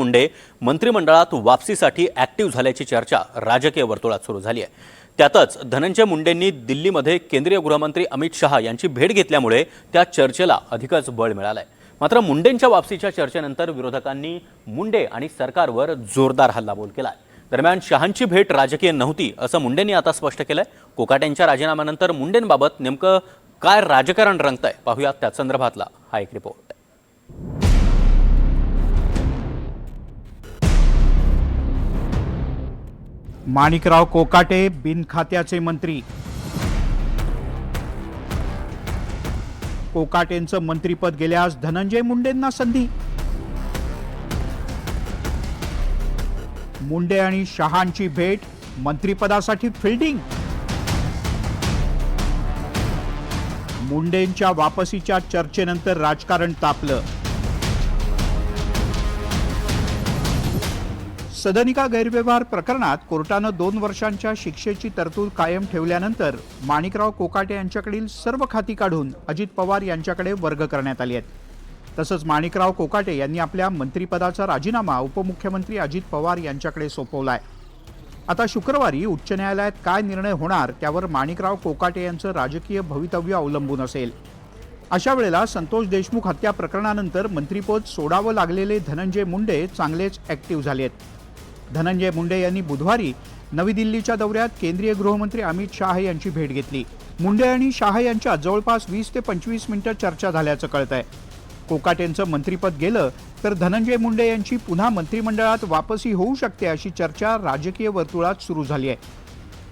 मुंडे मंत्रिमंडळात वापसीसाठी ऍक्टिव्ह झाल्याची चर्चा राजकीय वर्तुळात सुरू झाली आहे. त्यातच धनंजय मुंडेंनी दिल्लीमध्ये केंद्रीय गृहमंत्री अमित शहा यांची भेट घेतल्यामुळे त्या चर्चेला अधिकच बळ मिळालंय. मात्र मुंडेंच्या वापसीच्या चर्चेनंतर विरोधकांनी मुंडे आणि सरकारवर जोरदार हल्लाबोल आहे दरम्यान शहांची भेट राजकीय नव्हती असं मुंडेंनी आता स्पष्ट केलंय. कोकाट्यांच्या राजीनाम्यानंतर मुंडेंबाबत नेमकं काय राजकारण रंगतंय पाहूयात त्या संदर्भातला हा एक रिपोर्ट माणिकराव कोकाटे बिनखात्याचे मंत्री. कोकाटेंचं मंत्रीपद गेल्यास धनंजय मुंडेंना संधी. मुंडे आणि शहांची भेट मंत्रीपदासाठी फिल्डिंग. मुंडेंच्या वापसीच्या चर्चेनंतर राजकारण तापलं. सदनिका गैरव्यवहार प्रकरणात कोर्टानं दोन वर्षांच्या शिक्षेची तरतूद कायम ठेवल्यानंतर माणिकराव कोकाटे यांच्याकडील सर्व खाती काढून अजित पवार यांच्याकडे वर्ग करण्यात आली आहेत. तसंच माणिकराव कोकाटे यांनी आपल्या मंत्रिपदाचा राजीनामा उपमुख्यमंत्री अजित पवार यांच्याकडे सोपवला आहे आता शुक्रवारी उच्च न्यायालयात काय निर्णय होणार त्यावर माणिकराव कोकाटे यांचं राजकीय भवितव्य अवलंबून असेल. अशा वेळेला संतोष देशमुख हत्या प्रकरणानंतर मंत्रिपद सोडावं लागलेले धनंजय मुंडे चांगलेच ॲक्टिव्ह झाले आहेत धनंजय मुंडे यांनी बुधवारी नवी दिल्लीच्या दौऱ्यात केंद्रीय गृहमंत्री अमित शाह यांची भेट घेतली. मुंडे आणि शाह यांच्या जवळपास वीस ते पंचवीस मिनिटं चर्चा झाल्याचं कळत आहे कोकाटेंचं मंत्रीपद गेलं तर धनंजय मुंडे यांची पुन्हा मंत्रिमंडळात वापसी होऊ शकते अशी चर्चा राजकीय वर्तुळात सुरू झाली आहे.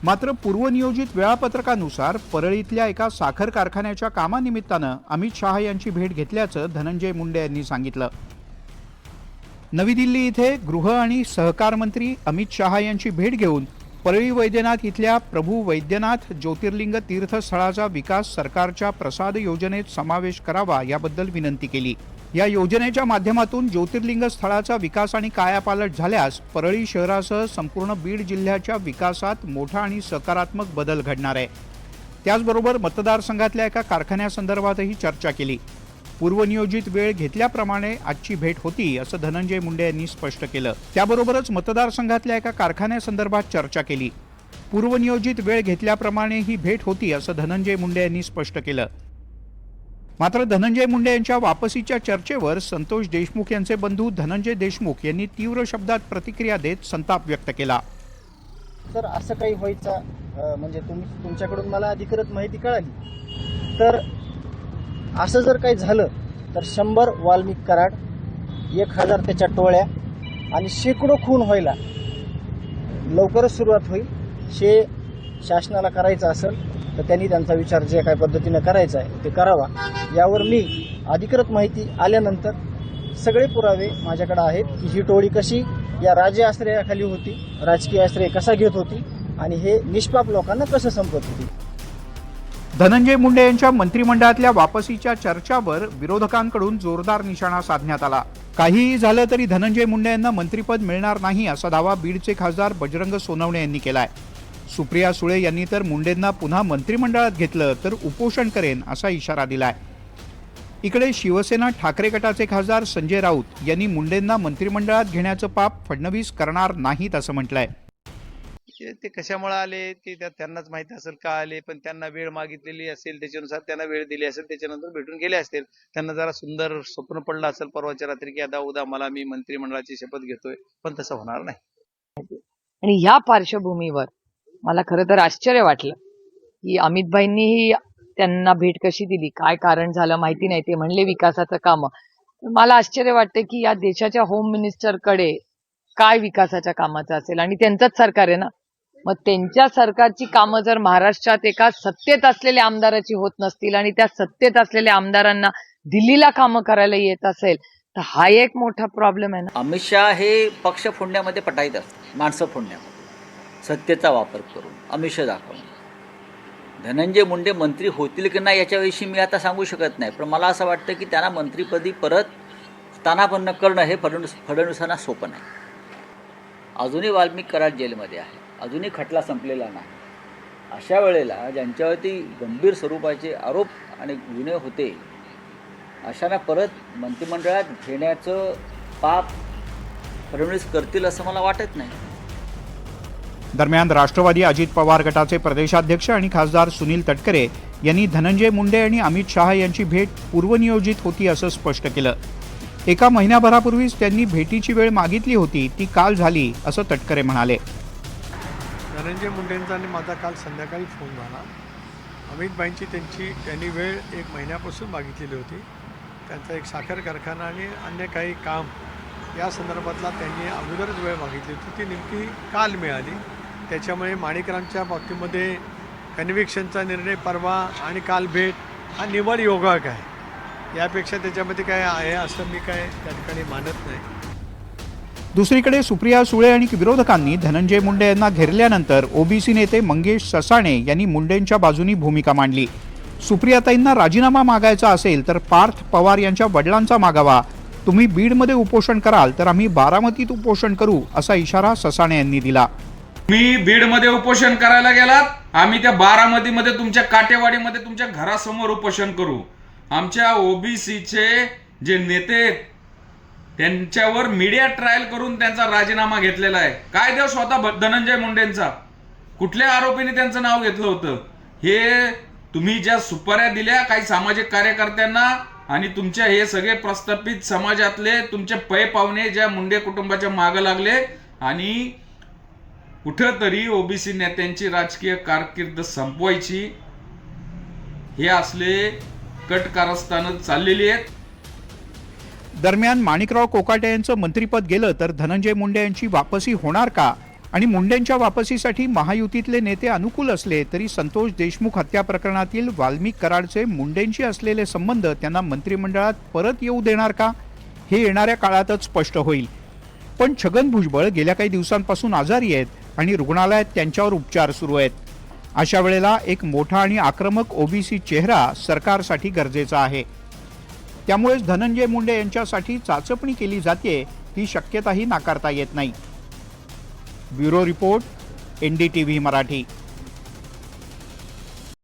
मात्र पूर्वनियोजित वेळापत्रकानुसार परळीतल्या एका साखर कारखान्याच्या कामानिमित्तानं अमित शहा यांची भेट घेतल्याचं धनंजय मुंडे यांनी सांगितलं. नवी दिल्ली इथे गृह आणि सहकार मंत्री अमित शहा यांची भेट घेऊन परळी वैद्यनाथ इथल्या प्रभू वैद्यनाथ ज्योतिर्लिंग तीर्थस्थळाचा विकास सरकारच्या प्रसाद योजनेत समावेश करावा याबद्दल विनंती केली. या योजनेच्या माध्यमातून ज्योतिर्लिंग स्थळाचा विकास आणि कायापालट झाल्यास परळी शहरासह संपूर्ण बीड जिल्ह्याच्या विकासात मोठा आणि सकारात्मक बदल घडणार आहे. त्याचबरोबर मतदारसंघातल्या एका कारखान्यासंदर्भातही चर्चा केली. पूर्वनियोजित वेळ घेतल्याप्रमाणे आजची भेट होती असं धनंजय मुंडे यांनी स्पष्ट केलं. त्याबरोबरच मतदारसंघातल्या एका कारखान्यासंदर्भात चर्चा केली. पूर्वनियोजित वेळ घेतल्याप्रमाणे ही भेट होती असं धनंजय मुंडे यांनी स्पष्ट केलं. मात्र धनंजय मुंडे यांच्या वापसीच्या चर्चेवर संतोष देशमुख यांचे बंधू धनंजय देशमुख यांनी तीव्र शब्दात प्रतिक्रिया देत संताप व्यक्त केला. तर असं काही व्हायचं म्हणजे तुम्ही तुमच्याकडून मला अधिकृत माहिती कळाली. तर असं जर काही झालं तर शंभर वाल्मिक कराड एक हजार त्याच्या टोळ्या आणि शेकडो खून व्हायला लवकरच सुरुवात होईल. शे शासनाला करायचं असेल तर त्यांनी त्यांचा विचार जे काही पद्धतीनं करायचा आहे ते करावा. यावर मी अधिकृत माहिती आल्यानंतर सगळे पुरावे माझ्याकडे आहेत की ही टोळी कशी या राजे आश्रयाखाली होती राजकीय आश्रय कसा घेत होती आणि हे निष्पाप लोकांना कसं संपत होती. धनंजय मुंडे यांच्या मंत्रिमंडळातल्या वापसीच्या चर्चावर विरोधकांकडून जोरदार निशाणा साधण्यात आला. काहीही झालं तरी धनंजय मुंडे यांना मंत्रिपद मिळणार नाही असा दावा बीडचे खासदार बजरंग सोनवणे यांनी केलाय. सुप्रिया सुळे यांनी तर मुंडेंना पुन्हा मंत्रिमंडळात घेतलं तर उपोषण करेन असा इशारा दिलाय. इकडे शिवसेना ठाकरे गटाचे खासदार संजय राऊत यांनी मुंडेंना मंत्रिमंडळात घेण्याचं पाप फडणवीस करणार नाहीत असं म्हटलंय. ते कशामुळे आले ते त्या- त्यांनाच माहिती असेल का आले पण त्यांना वेळ मागितलेली असेल त्याच्यानुसार त्यांना वेळ दिली असेल त्याच्यानंतर भेटून गेले असतील. त्यांना जरा सुंदर स्वप्न पडलं असेल परवाच्या रात्री की आता उद्या मला मी मंत्रिमंडळाची शपथ घेतोय पण तसं होणार नाही. आणि ह्या पार्श्वभूमीवर मला खरं तर आश्चर्य वाटलं की अमितभाईंनीही त्यांना भेट कशी दिली काय कारण झालं माहिती नाही ते म्हणले विकासाचं काम. मला आश्चर्य वाटतं की या देशाच्या होम मिनिस्टरकडे काय विकासाच्या कामाचं असेल? आणि त्यांचंच सरकार आहे ना? मग त्यांच्या सरकारची कामं जर महाराष्ट्रात एका सत्तेत असलेल्या आमदाराची होत नसतील आणि त्या सत्तेत असलेल्या आमदारांना दिल्लीला कामं करायला येत असेल तर हा एक मोठा प्रॉब्लेम आहे ना? अमित शहा हे पक्ष फोडण्यामध्ये पटाईत असतात माणसं फोडण्यामध्ये. सत्तेचा वापर करून आमिष दाखवून. धनंजय मुंडे मंत्री होतील की नाही याच्याविषयी मी आता सांगू शकत नाही पण मला असं वाटतं की त्यांना मंत्रीपदी परत स्थानापन्न करणं हे फडणवीस फडणवीसांना सोपं नाही. अजूनही वाल्मिक कराड जेलमध्ये आहे. अजूनही खटला संपलेला नाही. अशा वेळेला ज्यांच्यावरती गंभीर स्वरूपाचे आरोप आणि गुन्हे होते अशांना परत मंत्रिमंडळात घेण्याचं पाप फडणवीस करतील असं मला वाटत नाही. दरम्यान राष्ट्रवादी अजित पवार गटाचे प्रदेशाध्यक्ष आणि खासदार सुनील तटकरे यांनी धनंजय मुंडे आणि अमित शहा यांची भेट पूर्वनियोजित होती असं स्पष्ट केलं. एका महिन्याभरापूर्वीच त्यांनी भेटीची वेळ मागितली होती ती काल झाली असं तटकरे म्हणाले. धनंजय मुंडेंचा आणि माझा काल संध्याकाळी फोन झाला. अमितबाईंची त्यांची त्यांनी वेळ एक महिन्यापासून मागितलेली होती. त्यांचा एक साखर कारखाना आणि अन्य काही काम या संदर्भातला त्यांनी अगोदरच वेळ मागितली होती. ती नेमकी काल मिळाली. त्याच्यामुळे माणिकरांच्या बाबतीमध्ये कन्व्हिक्शनचा निर्णय परवा आणि काल भेट हा निवड योगाक आहे. यापेक्षा त्याच्यामध्ये काय आहे असं मी काय त्या ठिकाणी मानत नाही. दुसरीकडे सुप्रिया सुळे आणि विरोधकांनी धनंजय मुंडे यांना घेरल्यानंतर ओबीसी नेते मंगेश ससाणे यांनी मुंडेंच्या बाजूनी भूमिका मांडली. सुप्रियाताईंना राजीनामा मागायचा असेल तर पार्थ पवार यांच्या वडिलांचा मागावा. तुम्ही बीडमध्ये उपोषण कराल तर आम्ही बारामतीत उपोषण करू असा इशारा ससाणे यांनी दिला. मी बीडमध्ये उपोषण करायला गेलात आम्ही त्या बारामतीमध्ये तुमच्या काटेवाडीमध्ये तुमच्या घरासमोर उपोषण करू. आमच्या ओबीसीचे जे नेते आहेत, त्यांच्यावर मीडिया ट्रायल करून त्यांचा राजीनामा घेतलेला आहे. काय देव स्वतः धनंजय मुंडेंचा? कुठल्या आरोपीने त्यांचं नाव घेतलं होतं? हे तुम्ही ज्या सुपाऱ्या दिल्या काही सामाजिक कार्यकर्त्यांना आणि तुमच्या हे सगळे प्रस्थापित समाजातले तुमचे पै पाहुणे ज्या मुंडे कुटुंबाच्या मागं लागले आणि कुठंतरी ओबीसी नेत्यांची राजकीय कारकीर्द संपवायची हे असले कट कारस्थानं चाललेली आहेत. दरम्यान माणिकराव कोकाटे यांचं मंत्रिपद गेलं तर धनंजय मुंडे यांची वापसी होणार का? आणि मुंडेंच्या वापसीसाठी महायुतीतले नेते अनुकूल असले तरी संतोष देशमुख हत्या प्रकरणातील वाल्मिक कराडचे मुंडेंशी असलेले संबंध त्यांना मंत्रिमंडळात परत येऊ देणार का? हे येणाऱ्या काळातच स्पष्ट होईल. पण छगन भुजबळ गेल्या काही दिवसांपासून आजारी आहेत आणि रुग्णालयात त्यांच्यावर उपचार सुरू आहेत. अशा वेळेला एक मोठा आणि आक्रमक ओबीसी चेहरा सरकारसाठी गरजेचा आहे. त्यामुळेच धनंजय मुंडे यांच्यासाठी चाचपणी केली जाते ही शक्यताही नाकारता येत नाही. Bureau report N D T V Marathi.